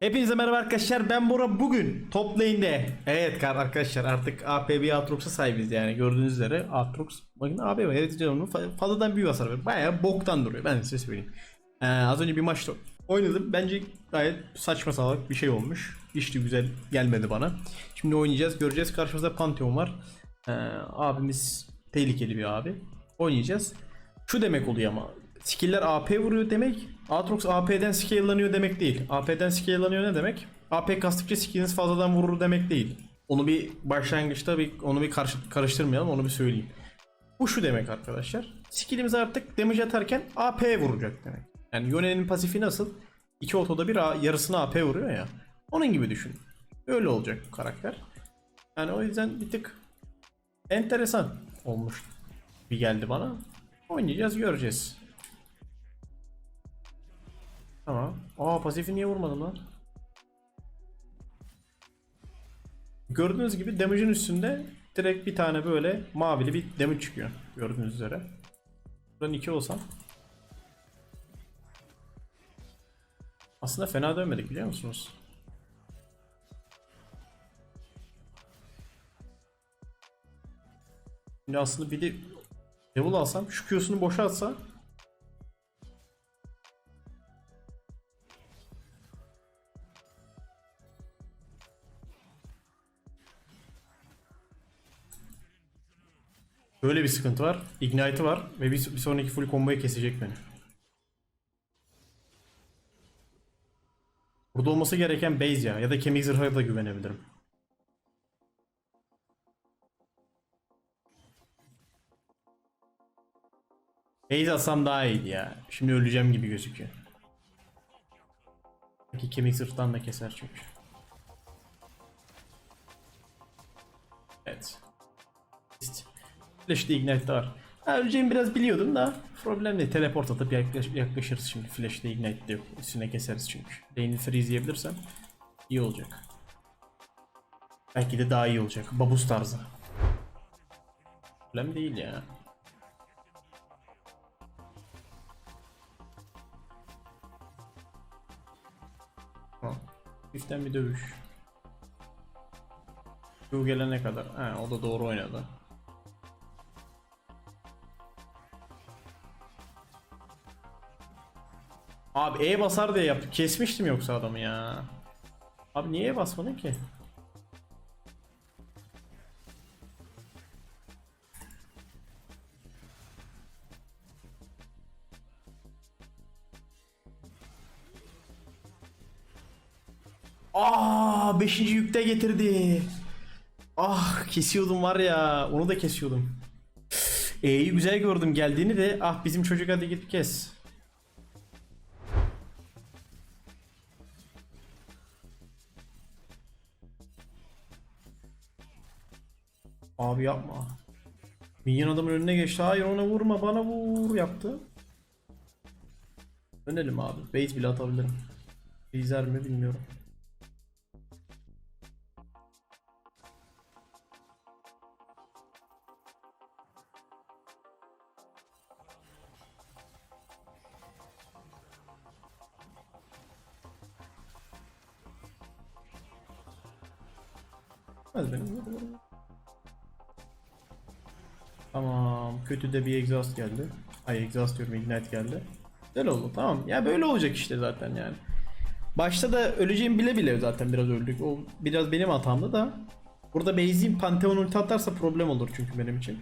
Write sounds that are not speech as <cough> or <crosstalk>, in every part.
Hepinize merhaba arkadaşlar. Ben Bora. Bugün top lane'de Evet arkadaşlar artık AP bir Aatrox'a sahibiz yani. Gördüğünüz üzere Aatrox Bakın AB var onun fa- fazladan büyü hasar veriyor. Baya boktan duruyor. Ben size söyleyeyim. Ee, Az önce bir maçta oynadım. Bence gayet saçma salak bir şey olmuş. De güzel gelmedi bana. Şimdi oynayacağız. Göreceğiz. Karşımızda Pantheon var. Ee, Abimiz tehlikeli bir abi. Oynayacağız. Şu demek oluyor ama. Skill'ler AP vuruyor demek. Aatrox AP'den scale'lanıyor demek değil. AP'den scale'lanıyor ne demek? AP kastıkça skill'iniz fazladan vurur demek değil. Onu bir başlangıçta bir onu bir karıştırmayalım onu bir söyleyeyim. Bu şu demek arkadaşlar. Skill'imiz artık damage atarken AP vuracak demek. Yani Yone'nin pasifi nasıl? İki otoda bir yarısını AP vuruyor ya. Onun gibi düşün. Öyle olacak bu karakter. Yani o yüzden bir tık enteresan olmuş bir geldi bana. Oynayacağız göreceğiz. Tamam. Aa pasifi niye vurmadım lan? Gördüğünüz gibi damage'in üstünde direkt bir tane böyle mavili bir damage çıkıyor. Gördüğünüz üzere. Buradan 2 olsam. Aslında fena dönmedik biliyor musunuz? Şimdi aslında bir de Devil alsam şu Q'sunu boşa Böyle bir sıkıntı var. Ignite'ı var ve bir, bir sonraki full combo'yu kesecek beni. Burada olması gereken base ya ya da kemik zırha da güvenebilirim. Base atsam daha iyiydi ya. Şimdi öleceğim gibi gözüküyor. Belki kemik zırhtan da keser çünkü. Evet. Flash'te ignite var. Ha, öleceğimi biraz biliyordum da problem değil. Teleport atıp yaklaş- yaklaşırız şimdi. Flash'te ignite de yok. Üstüne keseriz çünkü. Lane'i freeze yiyebilirsem iyi olacak. Belki de daha iyi olacak. Babus tarzı. Problem değil ya. Tamam. Üstten bir dövüş. Bu gelene kadar. Ha, o da doğru oynadı. Abi E basar diye yaptı. Kesmiştim yoksa adamı ya. Abi niye E basmadın ki? Aa, 5. yükte getirdi. Ah kesiyordum var ya. Onu da kesiyordum. E'yi güzel gördüm geldiğini de ah bizim çocuk hadi git kes. Abi yapma. Minyon adamın önüne geçti. Hayır ona vurma bana vur yaptı. Dönelim abi. Base bile atabilirim. Base'er mi bilmiyorum. Az benim. Kötü de bir exhaust geldi. Ay exhaust diyorum ignite geldi. Güzel oldu tamam. Ya böyle olacak işte zaten yani. Başta da öleceğim bile bile zaten biraz öldük. O biraz benim hatamdı da. Burada base'im Pantheon ulti atarsa problem olur çünkü benim için.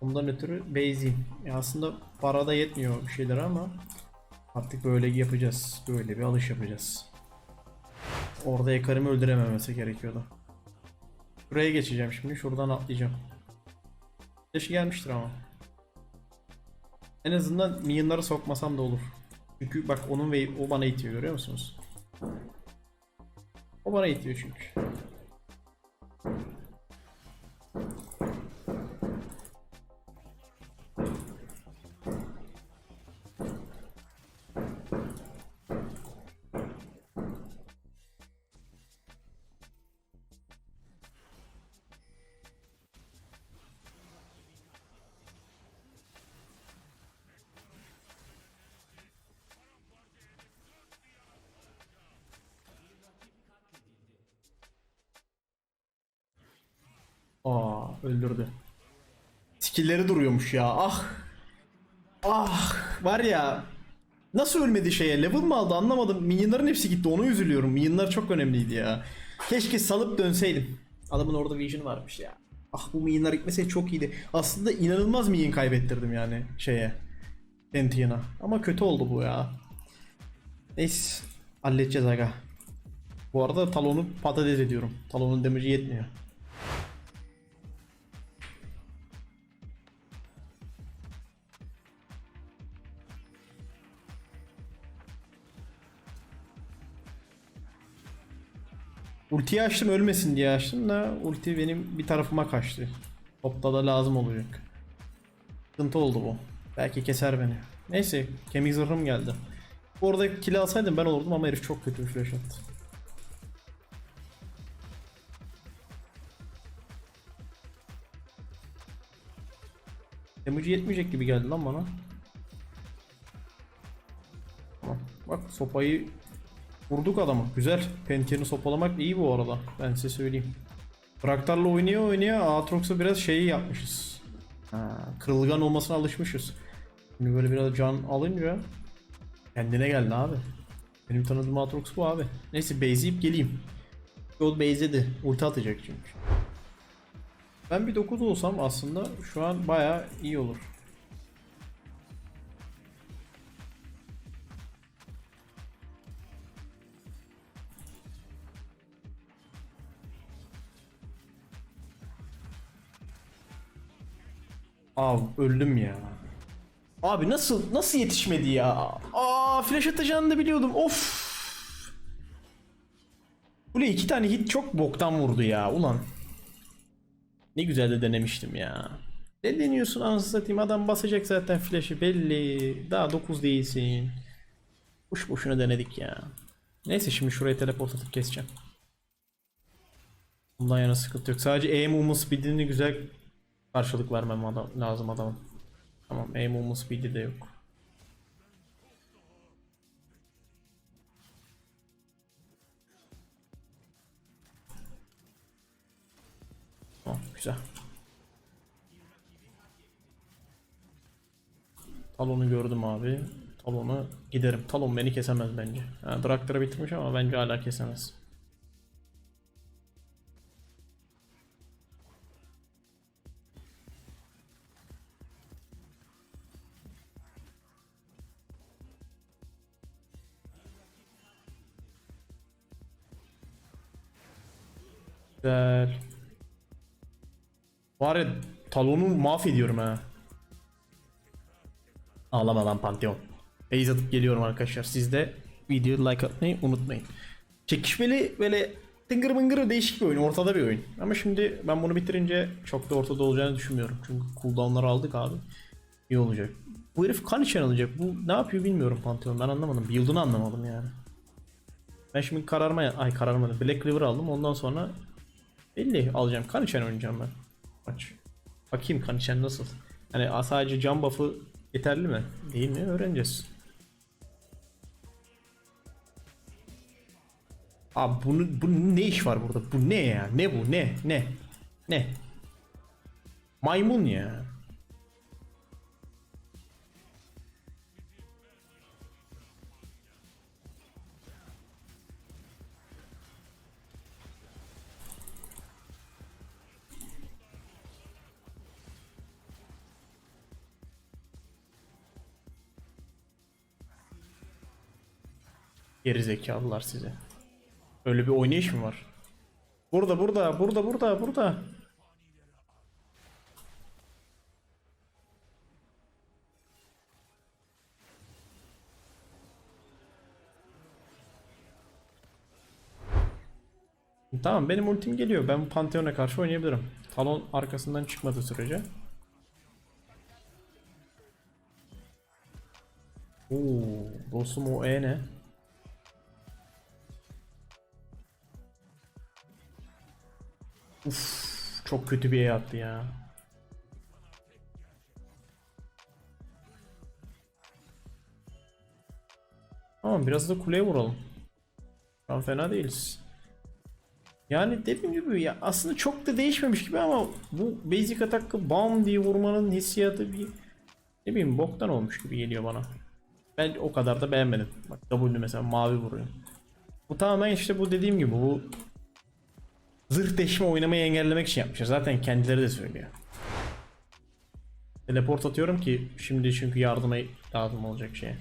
Ondan ötürü base'im. Ya aslında para da yetmiyor bir şeyler ama artık böyle yapacağız. Böyle bir alış yapacağız. Orada yakarımı öldürememesi gerekiyordu. Buraya geçeceğim şimdi. Şuradan atlayacağım. Yaşı gelmiştir ama. En azından minyonları sokmasam da olur. Çünkü bak onun ve o bana itiyor görüyor musunuz? O bana itiyor çünkü. Öldürdü. Skill'leri duruyormuş ya. Ah. Ah. Var ya. Nasıl ölmedi şeye? Level mı aldı anlamadım. Minyonların hepsi gitti. Onu üzülüyorum. Minyonlar çok önemliydi ya. Keşke salıp dönseydim. Adamın orada vision varmış ya. Ah bu minyonlar gitmeseydi çok iyiydi. Aslında inanılmaz minyon kaybettirdim yani şeye. Pantheon'a. Ama kötü oldu bu ya. Neyse. Halledeceğiz aga. Bu arada talonu patates ediyorum. Talonun damage'i yetmiyor. Ultiyi açtım ölmesin diye açtım da ulti benim bir tarafıma kaçtı. Topta da lazım olacak. Sıkıntı oldu bu. Belki keser beni. Neyse kemik zırhım geldi. Orada kill alsaydım ben olurdum ama herif çok kötü bir flash attı. Damage yetmeyecek gibi geldi lan bana. Bak sopayı vurduk adamı. Güzel. Pentirini sopalamak iyi bu arada. Ben size söyleyeyim. Braktar'la oynuyor oynuyor. Aatrox'a biraz şeyi yapmışız. Ha, kırılgan olmasına alışmışız. Şimdi böyle biraz can alınca kendine geldi abi. Benim tanıdığım Aatrox bu abi. Neyse base'leyip geleyim. Yol base'ledi. Ulti atacak çünkü. Ben bir 9 olsam aslında şu an baya iyi olur. Abi öldüm ya. Abi nasıl nasıl yetişmedi ya? Aa flash atacağını da biliyordum. Of. Buraya iki tane hit çok boktan vurdu ya ulan. Ne güzel de denemiştim ya. Ne deniyorsun anasını satayım adam basacak zaten flash'ı belli. Daha 9 değilsin. Boş boşuna denedik ya. Neyse şimdi şuraya teleport atıp keseceğim. Bundan yana sıkıntı yok. Sadece E movement speed'ini güzel karşılık vermem adam, lazım adamın. Tamam E movement speed'i de yok. Tamam güzel. Talon'u gördüm abi. Talon'u giderim. Talon beni kesemez bence. Ha, Draktar'ı bitirmiş ama bence hala kesemez. Güzel. Var ya talonu mahvediyorum ha. Ağlama lan Pantheon. Base atıp geliyorum arkadaşlar. Siz de videoyu like atmayı unutmayın. Çekişmeli böyle tıngır mıngır değişik bir oyun. Ortada bir oyun. Ama şimdi ben bunu bitirince çok da ortada olacağını düşünmüyorum. Çünkü cooldown'ları aldık abi. İyi olacak. Bu herif kan için alacak. Bu ne yapıyor bilmiyorum Pantheon. Ben anlamadım. Build'ını anlamadım yani. Ben şimdi kararma ay kararmadım. Black River aldım. Ondan sonra belli alacağım. Kan için oynayacağım ben. Maç. Bakayım kan için nasıl. Hani sadece can buff'ı yeterli mi? Değil mi? Öğreneceğiz. Abi bunu, bu ne iş var burada? Bu ne ya? Ne bu? Ne? Ne? Ne? Maymun ya. Geri zekalılar size. Öyle bir oynayış mı var? Burada burada burada burada burada. Tamam benim ultim geliyor. Ben bu Pantheon'a karşı oynayabilirim. Talon arkasından çıkmadığı sürece. Oo, dostum o E ne? Uf, çok kötü bir E attı ya. Tamam biraz da kuleye vuralım. An fena değiliz. Yani dediğim gibi ya aslında çok da değişmemiş gibi ama bu basic attack'ı bam diye vurmanın hissiyatı bir ne bileyim boktan olmuş gibi geliyor bana. Ben o kadar da beğenmedim. Bak W mesela mavi vuruyor. Bu tamamen işte bu dediğim gibi bu zırh deşme oynamayı engellemek için yapmışlar. Zaten kendileri de söylüyor. Teleport atıyorum ki şimdi çünkü yardıma lazım olacak şey.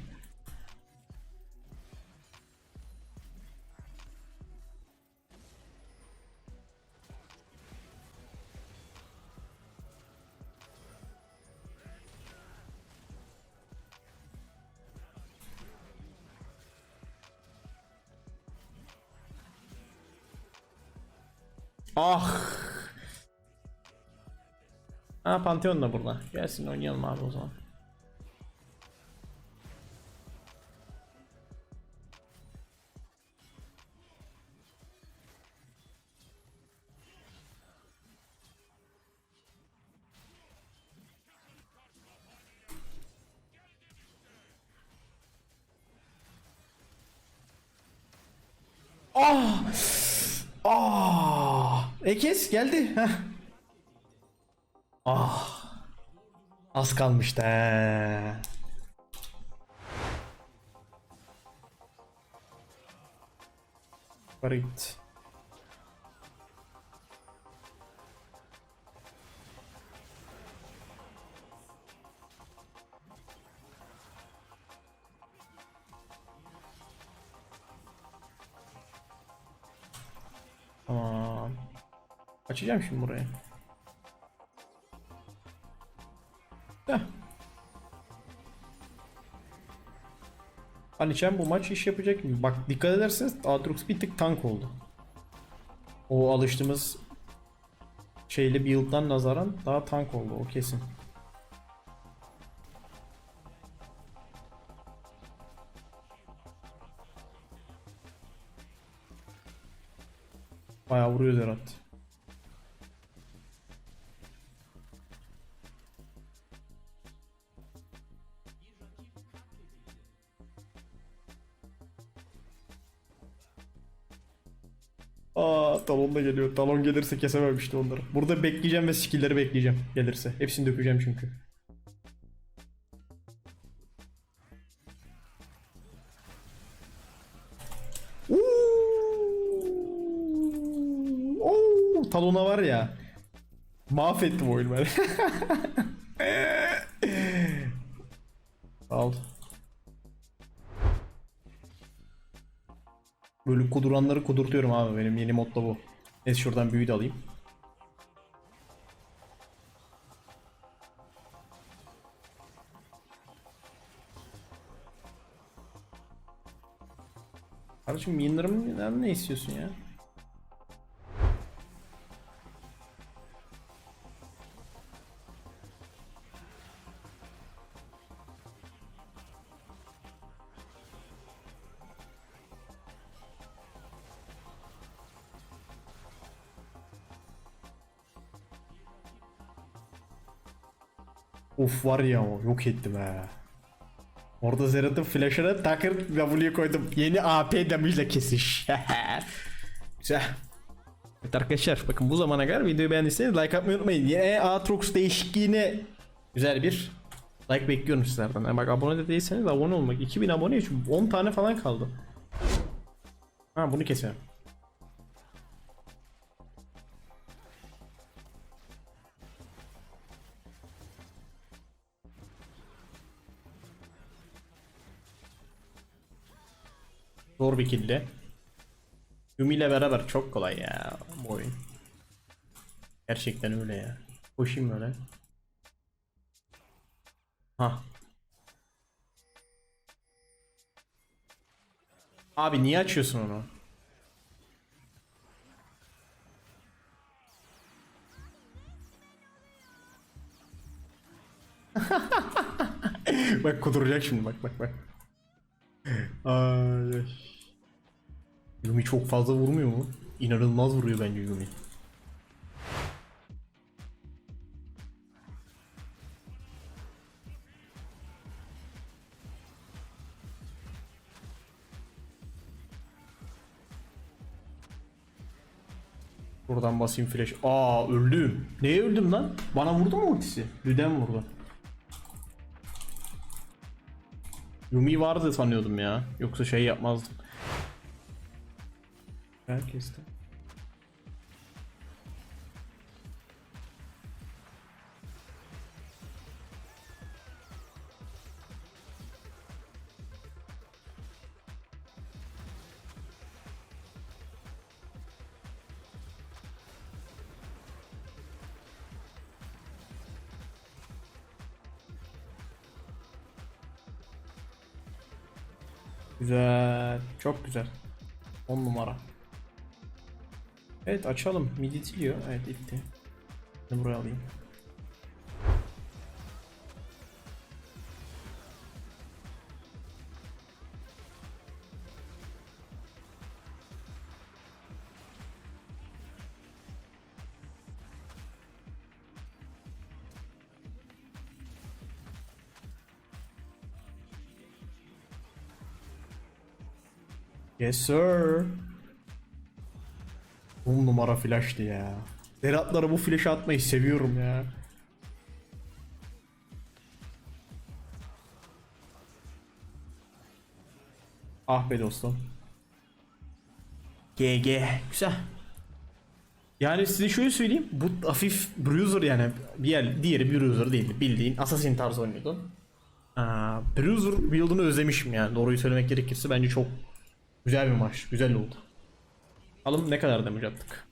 Ah. Ha Pantheon da burada. Gelsin oynayalım abi o zaman. Ah! Ah! Ekes geldi. Heh. Ah. Az kalmıştı. he. Git. Açacağım şimdi burayı. Heh. Haniçen bu maç iş yapacak mı? Bak dikkat ederseniz Aatrox bir tık tank oldu. O alıştığımız şeyli build'dan nazaran daha tank oldu o kesin. Bayağı vuruyor Zerat. Talon geliyor. Talon gelirse kesemem işte onları. Burada bekleyeceğim ve skill'leri bekleyeceğim gelirse. Hepsini dökeceğim çünkü. Oo! Talona var ya. Mahvettim oyunu ben. <laughs> Al. Böyle kuduranları kudurtuyorum abi benim yeni modda bu. Neyse şuradan büyü de alayım. Kardeşim minlarımdan ne istiyorsun ya? Of var ya o yok ettim he. Orada Zerat'ın flash'ını takır W'ye koydum. Yeni AP damage'le kesiş. <laughs> Güzel. Evet arkadaşlar bakın bu zamana kadar videoyu beğendiyseniz like atmayı unutmayın. Yine Aatrox değişikliğine güzel bir like bekliyorum sizlerden. Yani bak abone de değilseniz abone olmak. 2000 abone için 10 tane falan kaldı. Ha bunu keselim. Zor bir kilde. Yumi ile beraber çok kolay ya bu oyun. Gerçekten öyle ya. Koşayım böyle. Ha. Abi niye açıyorsun onu? <laughs> bak kuduracak şimdi bak bak bak. Ay. Yumi çok fazla vurmuyor mu? İnanılmaz vuruyor bence Yumi. Buradan basayım flash. Aa öldüm. Neye öldüm lan? Bana vurdu mu ultisi? Lüden vurdu. Yumi vardı sanıyordum ya. Yoksa şey yapmazdım. Herkes de. Güzel. Çok güzel. 10 numara. Evet açalım. Mid itiliyor. Evet itti. Ben buraya alayım. Yes sir. 10 numara flash'tı ya. Beratlara bu flash'ı atmayı seviyorum ya. Ah be dostum. GG. Güzel. Yani size şöyle söyleyeyim. Bu hafif bruiser yani. Diğer, diğeri bruiser değildi. Bildiğin assassin tarzı oynuyordun. Aa, bruiser build'unu özlemişim yani. Doğruyu söylemek gerekirse bence çok güzel bir maç. Güzel oldu. Alım ne kadar damage attık.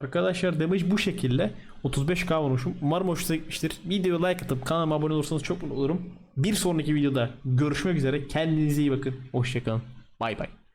Arkadaşlar damage bu şekilde 35k vurmuşum. Umarım hoşunuza gitmiştir. Videoya like atıp kanalıma abone olursanız çok mutlu olurum. Bir sonraki videoda görüşmek üzere. Kendinize iyi bakın. Hoşçakalın. Bay bay.